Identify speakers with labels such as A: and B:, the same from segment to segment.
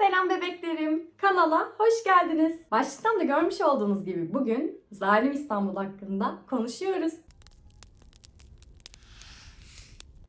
A: Selam bebeklerim. Kanala hoş geldiniz. Başlıktan da görmüş olduğunuz gibi bugün Zalim İstanbul hakkında konuşuyoruz.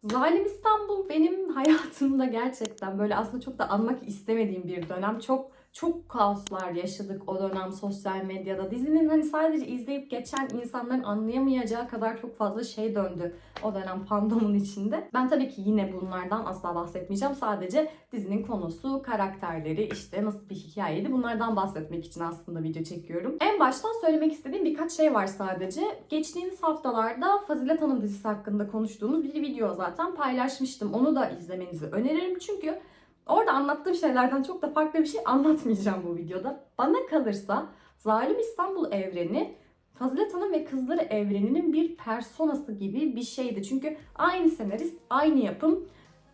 A: Zalim İstanbul benim hayatımda gerçekten böyle aslında çok da anmak istemediğim bir dönem. Çok çok kaoslar yaşadık o dönem sosyal medyada. Dizinin hani sadece izleyip geçen insanların anlayamayacağı kadar çok fazla şey döndü o dönem fandomun içinde. Ben tabii ki yine bunlardan asla bahsetmeyeceğim. Sadece dizinin konusu, karakterleri, işte nasıl bir hikayeydi bunlardan bahsetmek için aslında video çekiyorum. En baştan söylemek istediğim birkaç şey var sadece. Geçtiğimiz haftalarda Fazilet Hanım dizisi hakkında konuştuğumuz bir video zaten paylaşmıştım. Onu da izlemenizi öneririm çünkü Orada anlattığım şeylerden çok da farklı bir şey anlatmayacağım bu videoda. Bana kalırsa Zalim İstanbul evreni Fazilet Hanım ve Kızları evreninin bir personası gibi bir şeydi. Çünkü aynı senarist, aynı yapım,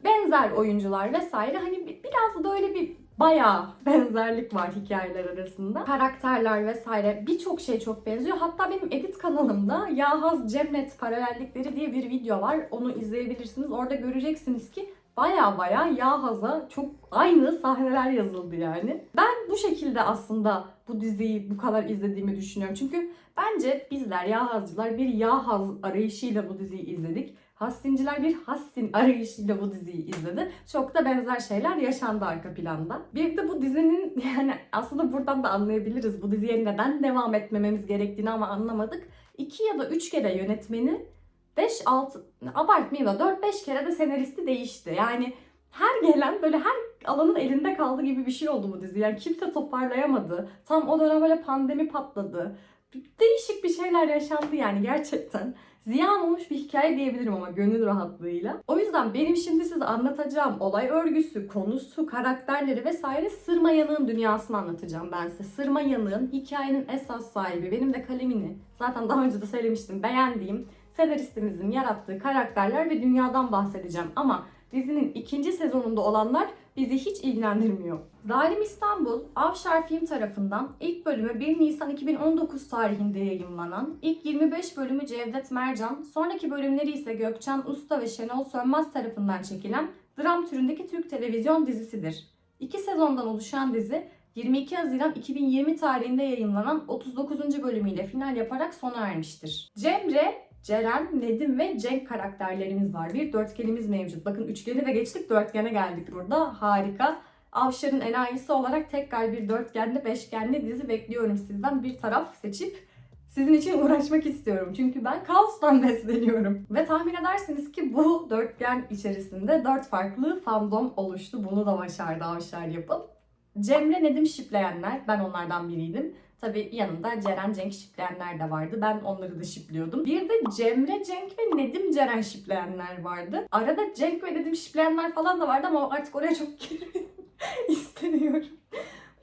A: benzer oyuncular vesaire. Hani bi- biraz da böyle bir bayağı benzerlik var hikayeler arasında. Karakterler vesaire birçok şey çok benziyor. Hatta benim edit kanalımda Yahaz Cemret paralellikleri diye bir video var. Onu izleyebilirsiniz. Orada göreceksiniz ki baya baya Yahaz'a çok aynı sahneler yazıldı yani. Ben bu şekilde aslında bu diziyi bu kadar izlediğimi düşünüyorum. Çünkü bence bizler Yahazcılar bir Yahaz arayışıyla bu diziyi izledik. Hassinciler bir Hassin arayışıyla bu diziyi izledi. Çok da benzer şeyler yaşandı arka planda. Bir de bu dizinin yani aslında buradan da anlayabiliriz bu diziye neden devam etmememiz gerektiğini ama anlamadık. İki ya da üç kere yönetmeni 5-6 abartmayayım da 4-5 kere de senaristi değişti. Yani her gelen böyle her alanın elinde kaldı gibi bir şey oldu bu dizi. Yani kimse toparlayamadı. Tam o dönem böyle pandemi patladı. Değişik bir şeyler yaşandı yani gerçekten. Ziyan olmuş bir hikaye diyebilirim ama gönül rahatlığıyla. O yüzden benim şimdi size anlatacağım olay örgüsü, konusu, karakterleri vesaire Sırma Yanık'ın dünyasını anlatacağım ben size. Sırma Yanık'ın hikayenin esas sahibi, benim de kalemini zaten daha önce de söylemiştim beğendiğim senaristimizin yarattığı karakterler ve dünyadan bahsedeceğim. Ama dizinin ikinci sezonunda olanlar bizi hiç ilgilendirmiyor. Zalim İstanbul, Avşar Film tarafından ilk bölümü 1 Nisan 2019 tarihinde yayınlanan, ilk 25 bölümü Cevdet Mercan, sonraki bölümleri ise Gökçen Usta ve Şenol Sönmez tarafından çekilen dram türündeki Türk televizyon dizisidir. İki sezondan oluşan dizi 22 Haziran 2020 tarihinde yayınlanan 39. bölümüyle final yaparak sona ermiştir. Cemre, Ceren, Nedim ve Cenk karakterlerimiz var. Bir dörtgenimiz mevcut. Bakın üçgeni de geçtik dörtgene geldik burada. Harika. Avşar'ın enayisi olarak tekrar bir dörtgenli, beşgenli dizi bekliyorum sizden. Bir taraf seçip sizin için uğraşmak istiyorum. Çünkü ben kaostan besleniyorum. Ve tahmin edersiniz ki bu dörtgen içerisinde dört farklı fandom oluştu. Bunu da başardı Avşar yapıp. Cemre Nedim şipleyenler, ben onlardan biriydim. Tabii yanında Ceren Cenk şipleyenler de vardı. Ben onları da şipliyordum. Bir de Cemre Cenk ve Nedim Ceren şipleyenler vardı. Arada Cenk ve Nedim şipleyenler falan da vardı ama artık oraya çok istemiyorum.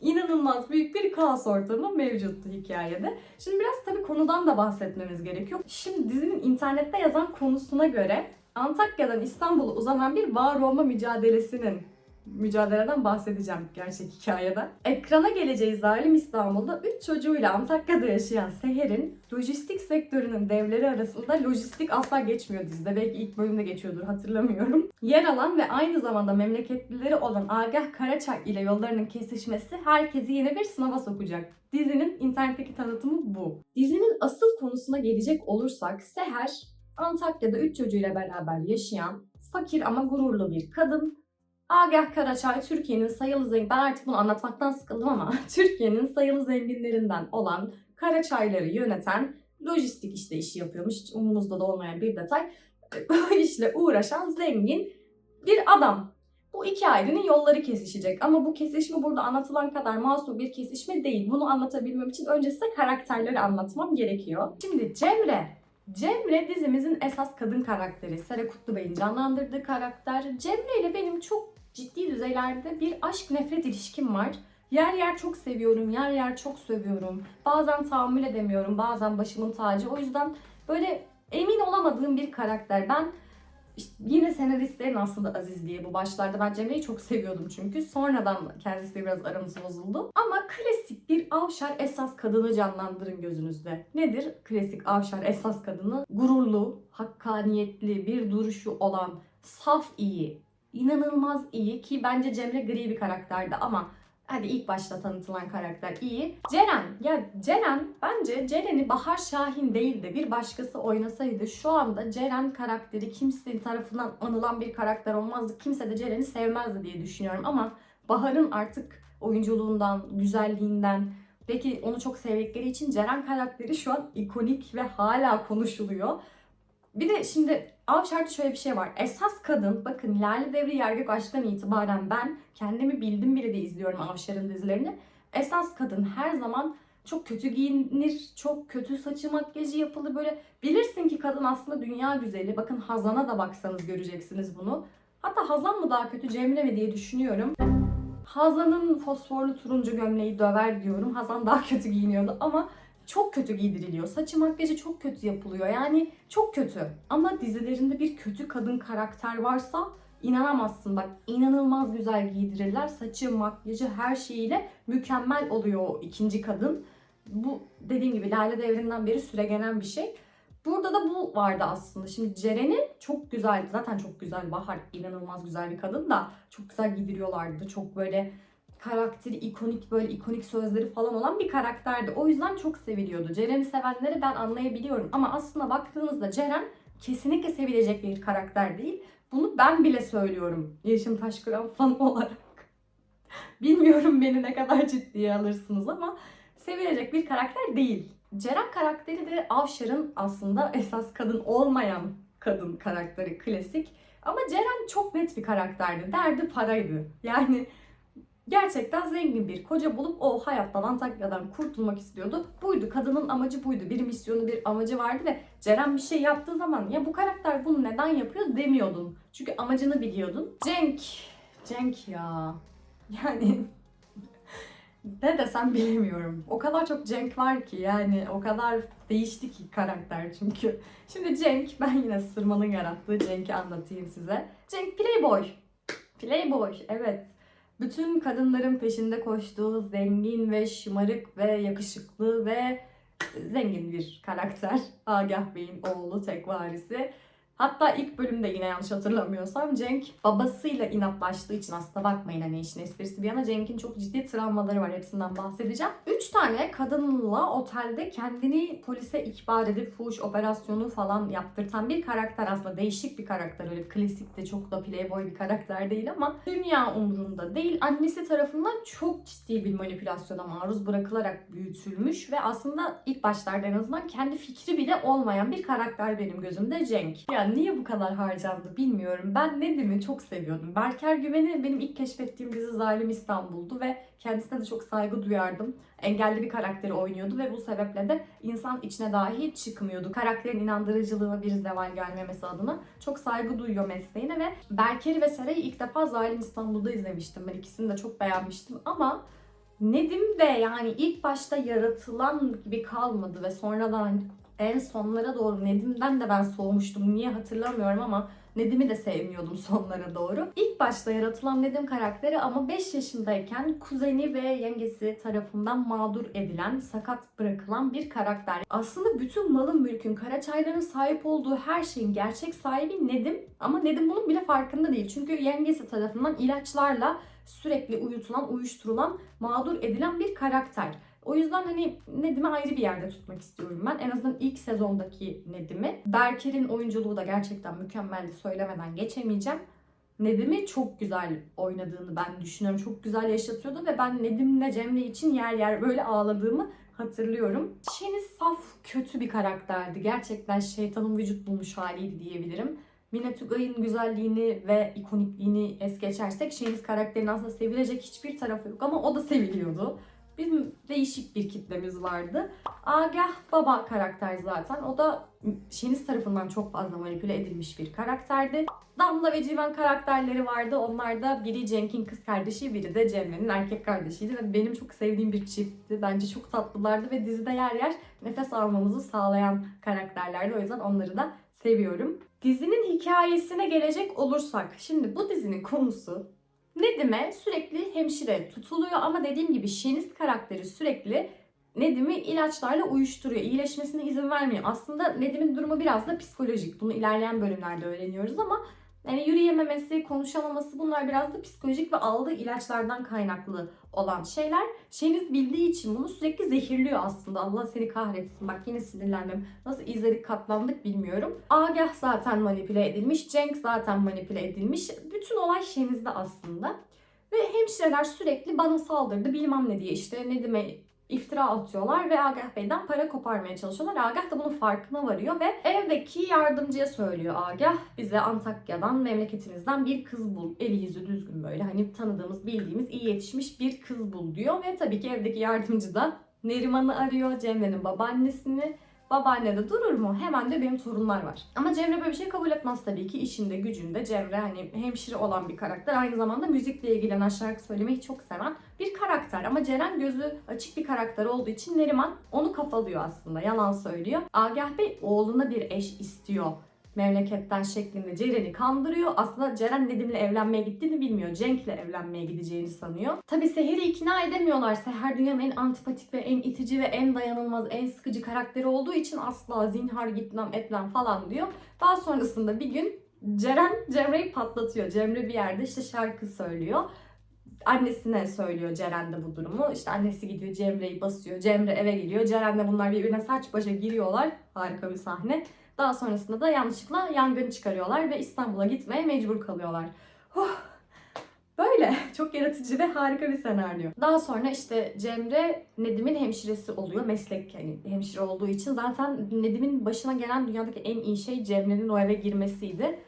A: İnanılmaz büyük bir kaos ortamı mevcuttu hikayede. Şimdi biraz tabii konudan da bahsetmemiz gerekiyor. Şimdi dizinin internette yazan konusuna göre Antakya'dan İstanbul'a uzanan bir var olma mücadelesinin mücadeleden bahsedeceğim gerçek hikayede. Ekrana geleceği Zalim İstanbul'da 3 çocuğuyla Antakya'da yaşayan Seher'in lojistik sektörünün devleri arasında lojistik asla geçmiyor dizide. Belki ilk bölümde geçiyordur hatırlamıyorum. Yer alan ve aynı zamanda memleketlileri olan Agah Karaçay ile yollarının kesişmesi herkesi yine bir sınava sokacak. Dizinin internetteki tanıtımı bu. Dizinin asıl konusuna gelecek olursak Seher Antakya'da 3 çocuğuyla beraber yaşayan fakir ama gururlu bir kadın Agah Karaçay Türkiye'nin sayılı zengin, ben artık bunu anlatmaktan sıkıldım ama Türkiye'nin sayılı zenginlerinden olan Karaçayları yöneten lojistik işte işi yapıyormuş. Hiç umumuzda da olmayan bir detay. Bu işle uğraşan zengin bir adam. Bu iki ailenin yolları kesişecek ama bu kesişme burada anlatılan kadar masum bir kesişme değil. Bunu anlatabilmem için önce size karakterleri anlatmam gerekiyor. Şimdi Cemre Cemre dizimizin esas kadın karakteri. Sera Kutlubey'in canlandırdığı karakter. Cemre ile benim çok ciddi düzeylerde bir aşk nefret ilişkim var. Yer yer çok seviyorum, yer yer çok sövüyorum. Bazen tahammül edemiyorum, bazen başımın tacı. O yüzden böyle emin olamadığım bir karakter. Ben işte yine senaristlerin aslında Aziz diye bu başlarda ben Cemre'yi çok seviyordum çünkü. Sonradan kendisiyle biraz aramız bozuldu. Ama klasik bir avşar esas kadını canlandırın gözünüzde. Nedir klasik avşar esas kadını? Gururlu, hakkaniyetli bir duruşu olan, saf iyi, inanılmaz iyi ki bence Cemre gri bir karakterdi ama hadi ilk başta tanıtılan karakter iyi. Ceren, ya Ceren bence Ceren'i Bahar Şahin değil de bir başkası oynasaydı şu anda Ceren karakteri kimsenin tarafından anılan bir karakter olmazdı. Kimse de Ceren'i sevmezdi diye düşünüyorum ama Bahar'ın artık oyunculuğundan, güzelliğinden, Belki onu çok sevdikleri için Ceren karakteri şu an ikonik ve hala konuşuluyor. Bir de şimdi Avşar'da şöyle bir şey var. Esas kadın, bakın Lale Devri Yergök Aşk'tan itibaren ben kendimi bildim biri de izliyorum Avşar'ın dizilerini. Esas kadın her zaman çok kötü giyinir, çok kötü saçı makyajı yapılır böyle. Bilirsin ki kadın aslında dünya güzeli. Bakın Hazan'a da baksanız göreceksiniz bunu. Hatta Hazan mı daha kötü Cemre mi diye düşünüyorum. Hazan'ın fosforlu turuncu gömleği döver diyorum. Hazan daha kötü giyiniyordu ama çok kötü giydiriliyor. Saçı makyajı çok kötü yapılıyor. Yani çok kötü. Ama dizilerinde bir kötü kadın karakter varsa inanamazsın. Bak inanılmaz güzel giydirirler. Saçı, makyajı her şeyiyle mükemmel oluyor o ikinci kadın. Bu dediğim gibi Lale Devri'nden beri süregelen bir şey. Burada da bu vardı aslında. Şimdi Ceren'i çok güzel, zaten çok güzel. Bahar inanılmaz güzel bir kadın da çok güzel giydiriyorlardı. Çok böyle karakteri ikonik böyle ikonik sözleri falan olan bir karakterdi. O yüzden çok seviliyordu. Ceren'i sevenleri ben anlayabiliyorum. Ama aslında baktığınızda Ceren kesinlikle sevilecek bir karakter değil. Bunu ben bile söylüyorum. Yeşim Taşkıran fan olarak. Bilmiyorum beni ne kadar ciddiye alırsınız ama sevilecek bir karakter değil. Ceren karakteri de Avşar'ın aslında esas kadın olmayan kadın karakteri klasik. Ama Ceren çok net bir karakterdi. Derdi paraydı. Yani gerçekten zengin bir koca bulup o hayattan Antakya'dan kurtulmak istiyordu. Buydu. Kadının amacı buydu. Bir misyonu, bir amacı vardı ve Ceren bir şey yaptığı zaman ya bu karakter bunu neden yapıyor demiyordun. Çünkü amacını biliyordun. Cenk. Cenk ya. Yani ne desem bilemiyorum. O kadar çok Cenk var ki yani o kadar değişti ki karakter çünkü. Şimdi Cenk, ben yine Sırman'ın yarattığı Cenk'i anlatayım size. Cenk Playboy. Playboy, evet. Bütün kadınların peşinde koştuğu zengin ve şımarık ve yakışıklı ve zengin bir karakter. Agah Bey'in oğlu, tek varisi. Hatta ilk bölümde yine yanlış hatırlamıyorsam Cenk babasıyla inatlaştığı için aslında bakmayın hani işin esprisi bir yana Cenk'in çok ciddi travmaları var hepsinden bahsedeceğim. Üç tane kadınla otelde kendini polise ihbar edip fuhuş operasyonu falan yaptırtan bir karakter aslında değişik bir karakter öyle klasik de çok da playboy bir karakter değil ama dünya umrunda değil annesi tarafından çok ciddi bir manipülasyona maruz bırakılarak büyütülmüş ve aslında ilk başlarda en azından kendi fikri bile olmayan bir karakter benim gözümde Cenk. Yani niye bu kadar harcandı bilmiyorum. Ben Nedim'i çok seviyordum. Berker Güven'i benim ilk keşfettiğim dizi Zalim İstanbul'du ve kendisine de çok saygı duyardım. Engelli bir karakteri oynuyordu ve bu sebeple de insan içine dahi çıkmıyordu. Karakterin inandırıcılığı bir zeval gelmemesi adına çok saygı duyuyor mesleğine ve Berker'i ve Seray'ı ilk defa Zalim İstanbul'da izlemiştim. Ben ikisini de çok beğenmiştim ama Nedim de yani ilk başta yaratılan gibi kalmadı ve sonradan en sonlara doğru Nedim'den de ben soğumuştum. Niye hatırlamıyorum ama Nedim'i de sevmiyordum sonlara doğru. İlk başta yaratılan Nedim karakteri ama 5 yaşındayken kuzeni ve yengesi tarafından mağdur edilen, sakat bırakılan bir karakter. Aslında bütün malın mülkün, Karaçayların sahip olduğu her şeyin gerçek sahibi Nedim. Ama Nedim bunun bile farkında değil. Çünkü yengesi tarafından ilaçlarla sürekli uyutulan, uyuşturulan, mağdur edilen bir karakter. O yüzden hani Nedim'i ayrı bir yerde tutmak istiyorum ben. En azından ilk sezondaki Nedim'i. Berker'in oyunculuğu da gerçekten mükemmeldi söylemeden geçemeyeceğim. Nedim'i çok güzel oynadığını ben düşünüyorum. Çok güzel yaşatıyordu ve ben Nedim'le Cemre için yer yer böyle ağladığımı hatırlıyorum. Şeniz saf kötü bir karakterdi. Gerçekten şeytanın vücut bulmuş haliydi diyebilirim. Mine Tugay'ın güzelliğini ve ikonikliğini es geçersek Şeniz karakterinin aslında sevilecek hiçbir tarafı yok ama o da seviliyordu. Bizim değişik bir kitlemiz vardı. Agah Baba karakter zaten. O da Şeniz tarafından çok fazla manipüle edilmiş bir karakterdi. Damla ve Civan karakterleri vardı. Onlar da biri Cenk'in kız kardeşi, biri de Cemre'nin erkek kardeşiydi. Ve benim çok sevdiğim bir çiftti. Bence çok tatlılardı ve dizide yer yer nefes almamızı sağlayan karakterlerdi. O yüzden onları da seviyorum. Dizinin hikayesine gelecek olursak, şimdi bu dizinin konusu Nedim'e sürekli hemşire tutuluyor ama dediğim gibi Şeniz karakteri sürekli Nedim'i ilaçlarla uyuşturuyor. İyileşmesine izin vermiyor. Aslında Nedim'in durumu biraz da psikolojik. Bunu ilerleyen bölümlerde öğreniyoruz ama Yani yürüyememesi, konuşamaması bunlar biraz da psikolojik ve aldığı ilaçlardan kaynaklı olan şeyler. Şeniz bildiği için bunu sürekli zehirliyor aslında. Allah seni kahretsin. Bak yine sinirlendim. Nasıl izledik katlandık bilmiyorum. Agah zaten manipüle edilmiş. Cenk zaten manipüle edilmiş. Bütün olay Şeniz'de aslında. Ve hemşireler sürekli bana saldırdı bilmem ne diye işte Nedim'e iftira atıyorlar ve Agah Bey'den para koparmaya çalışıyorlar. Agah da bunun farkına varıyor ve evdeki yardımcıya söylüyor Agah. Bize Antakya'dan, memleketimizden bir kız bul. Eli yüzü düzgün böyle hani tanıdığımız, bildiğimiz, iyi yetişmiş bir kız bul diyor. Ve tabii ki evdeki yardımcı da Neriman'ı arıyor, Cemre'nin babaannesini. Babaanne de durur mu? Hemen de benim torunlar var. Ama Cemre böyle bir şey kabul etmez tabii ki. işinde gücünde Cemre hani hemşire olan bir karakter. Aynı zamanda müzikle ilgilenen, şarkı söylemeyi çok seven bir karakter. Ama Ceren gözü açık bir karakter olduğu için Neriman onu kafalıyor aslında. Yalan söylüyor. Agah Bey oğluna bir eş istiyor memleketten şeklinde Ceren'i kandırıyor. Aslında Ceren Nedim'le evlenmeye gittiğini bilmiyor. Cenk'le evlenmeye gideceğini sanıyor. Tabi Seher'i ikna edemiyorlar. Seher dünyanın en antipatik ve en itici ve en dayanılmaz, en sıkıcı karakteri olduğu için asla zinhar gitmem etmem falan diyor. Daha sonrasında bir gün Ceren Cemre'yi patlatıyor. Cemre bir yerde işte şarkı söylüyor. Annesine söylüyor Ceren de bu durumu. İşte annesi gidiyor Cemre'yi basıyor. Cemre eve geliyor. Ceren'le bunlar birbirine saç başa giriyorlar. Harika bir sahne. Daha sonrasında da yanlışlıkla yangın çıkarıyorlar ve İstanbul'a gitmeye mecbur kalıyorlar. Huh. Böyle çok yaratıcı ve harika bir senaryo. Daha sonra işte Cemre Nedim'in hemşiresi oluyor. Meslek yani hemşire olduğu için zaten Nedim'in başına gelen dünyadaki en iyi şey Cemre'nin o eve girmesiydi.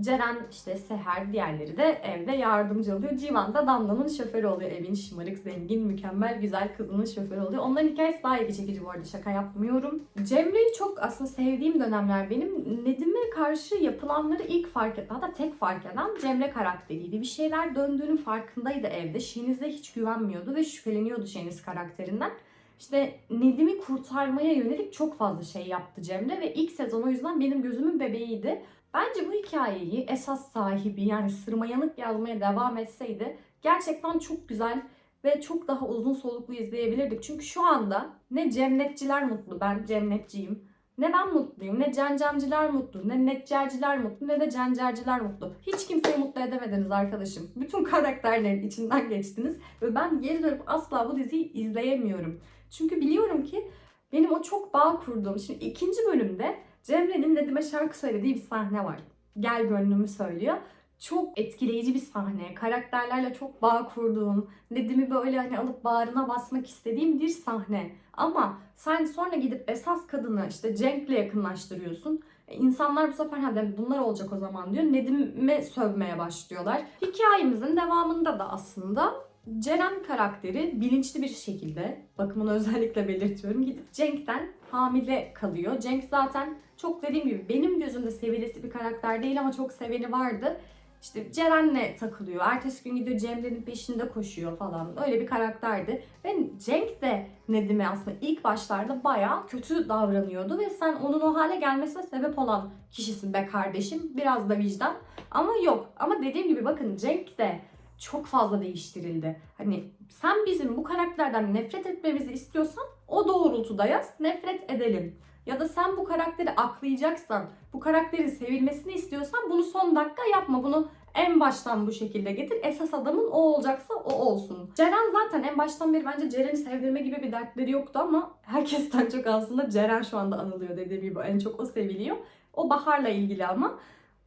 A: Ceren işte Seher diğerleri de evde yardımcı oluyor. Civan da Damla'nın şoförü oluyor. Evin şımarık, zengin, mükemmel, güzel kızının şoförü oluyor. Onların hikayesi daha ilgi çekici bu arada şaka yapmıyorum. Cemre'yi çok aslında sevdiğim dönemler benim. Nedim'e karşı yapılanları ilk fark eden, hatta tek fark eden Cemre karakteriydi. Bir şeyler döndüğünün farkındaydı evde. Şeniz'e hiç güvenmiyordu ve şüpheleniyordu Şeniz karakterinden. İşte Nedim'i kurtarmaya yönelik çok fazla şey yaptı Cemre ve ilk sezon o yüzden benim gözümün bebeğiydi. Bence bu hikayeyi esas sahibi yani sırmayanık yazmaya devam etseydi gerçekten çok güzel ve çok daha uzun soluklu izleyebilirdik. Çünkü şu anda ne cemnetçiler mutlu, ben cemnetçiyim. Ne ben mutluyum, ne cencemciler mutlu, ne netcerciler mutlu, ne de cencerciler mutlu. Hiç kimseyi mutlu edemediniz arkadaşım. Bütün karakterlerin içinden geçtiniz ve ben geri dönüp asla bu diziyi izleyemiyorum. Çünkü biliyorum ki benim o çok bağ kurduğum, şimdi ikinci bölümde Cemre'nin Nedim'e şarkı söylediği bir sahne var. Gel gönlümü söylüyor. Çok etkileyici bir sahne. Karakterlerle çok bağ kurduğum, Nedim'i böyle hani alıp bağrına basmak istediğim bir sahne. Ama sen sonra gidip esas kadını işte Cenk'le yakınlaştırıyorsun. E, İnsanlar bu sefer hadi bunlar olacak o zaman diyor. Nedim'e sövmeye başlıyorlar. Hikayemizin devamında da aslında Ceren karakteri bilinçli bir şekilde, bakımını özellikle belirtiyorum, gidip Cenk'ten hamile kalıyor. Cenk zaten çok dediğim gibi benim gözümde sevilesi bir karakter değil ama çok seveni vardı. İşte Ceren'le takılıyor. Ertesi gün gidiyor Cemre'nin peşinde koşuyor falan. Öyle bir karakterdi. Ve Cenk de Nedim'e aslında ilk başlarda bayağı kötü davranıyordu. Ve sen onun o hale gelmesine sebep olan kişisin be kardeşim. Biraz da vicdan. Ama yok. Ama dediğim gibi bakın Cenk de çok fazla değiştirildi. Hani sen bizim bu karakterden nefret etmemizi istiyorsan o doğrultuda yaz, nefret edelim. Ya da sen bu karakteri aklayacaksan, bu karakterin sevilmesini istiyorsan bunu son dakika yapma. Bunu en baştan bu şekilde getir. Esas adamın o olacaksa o olsun. Ceren zaten en baştan beri bence Ceren'i sevdirme gibi bir dertleri yoktu ama herkesten çok aslında Ceren şu anda anılıyor dediğim gibi. En çok o seviliyor. O Bahar'la ilgili ama.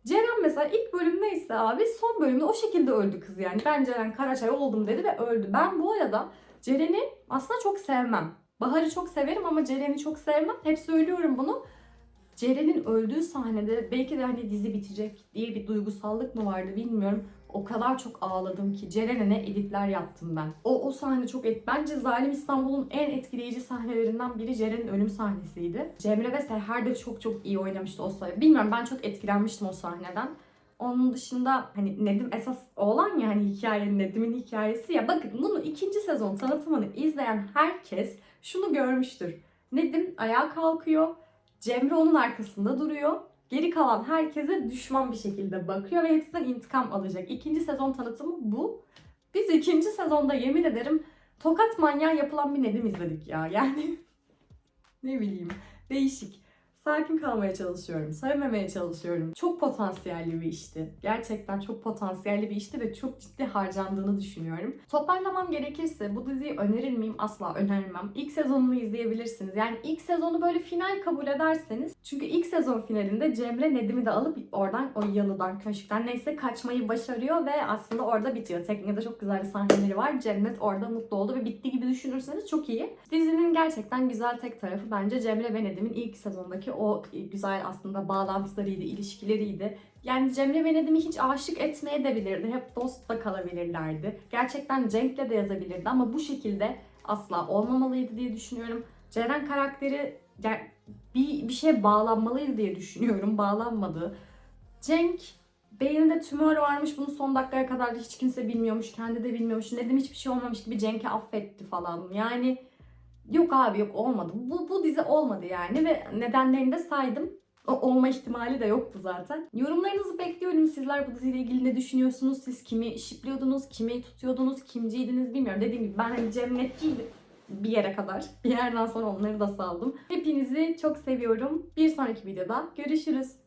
A: Ceren mesela ilk bölüm neyse abi son bölümde o şekilde öldü kız yani. Ben Ceren Karaçay oldum dedi ve öldü. Ben bu arada Ceren'i aslında çok sevmem. Bahar'ı çok severim ama Ceren'i çok sevmem. Hep söylüyorum bunu. Ceren'in öldüğü sahnede belki de hani dizi bitecek diye bir duygusallık mı vardı bilmiyorum. O kadar çok ağladım ki Ceren'e ne editler yaptım ben. O, o sahne çok et. Bence Zalim İstanbul'un en etkileyici sahnelerinden biri Ceren'in ölüm sahnesiydi. Cemre ve Seher de çok çok iyi oynamıştı o sahne. Bilmiyorum ben çok etkilenmiştim o sahneden. Onun dışında hani Nedim esas olan ya hani hikayenin Nedim'in hikayesi ya bakın bunu ikinci sezon tanıtımını izleyen herkes şunu görmüştür. Nedim ayağa kalkıyor. Cemre onun arkasında duruyor. Geri kalan herkese düşman bir şekilde bakıyor ve hepsinden intikam alacak. İkinci sezon tanıtımı bu. Biz ikinci sezonda yemin ederim tokat manyağı yapılan bir Nedim izledik ya. Yani ne bileyim değişik. Sakin kalmaya çalışıyorum. Sevmemeye çalışıyorum. Çok potansiyelli bir işti. Gerçekten çok potansiyelli bir işti ve çok ciddi harcandığını düşünüyorum. Toparlamam gerekirse bu diziyi önerir miyim? Asla önermem. İlk sezonunu izleyebilirsiniz. Yani ilk sezonu böyle final kabul ederseniz. Çünkü ilk sezon finalinde Cemre Nedim'i de alıp oradan o yalıdan, köşkten neyse kaçmayı başarıyor ve aslında orada bitiyor. Teknikte çok güzel bir sahneleri var. Cennet orada mutlu oldu ve bitti gibi düşünürseniz çok iyi. Dizinin gerçekten güzel tek tarafı bence Cemre ve Nedim'in ilk sezondaki o güzel aslında bağlantılarıydı, ilişkileriydi. Yani Cemre ve Nedim'i hiç aşık etmeye de bilirdi. Hep dost da kalabilirlerdi. Gerçekten Cenk'le de yazabilirdi ama bu şekilde asla olmamalıydı diye düşünüyorum. Ceren karakteri ger- bir, bir şeye bağlanmalıydı diye düşünüyorum. Bağlanmadı. Cenk beyninde tümör varmış bunu son dakikaya kadar da hiç kimse bilmiyormuş. Kendi de bilmiyormuş. Nedim hiçbir şey olmamış gibi Cenk'i affetti falan. Yani yok abi yok olmadı. Bu, bu dizi olmadı yani ve nedenlerini de saydım. O olma ihtimali de yoktu zaten. Yorumlarınızı bekliyorum. Sizler bu diziyle ilgili ne düşünüyorsunuz? Siz kimi şipliyordunuz, kimi tutuyordunuz, kimciydiniz bilmiyorum. Dediğim gibi ben hani cemnetçiydim bir yere kadar. Bir yerden sonra onları da saldım. Hepinizi çok seviyorum. Bir sonraki videoda görüşürüz.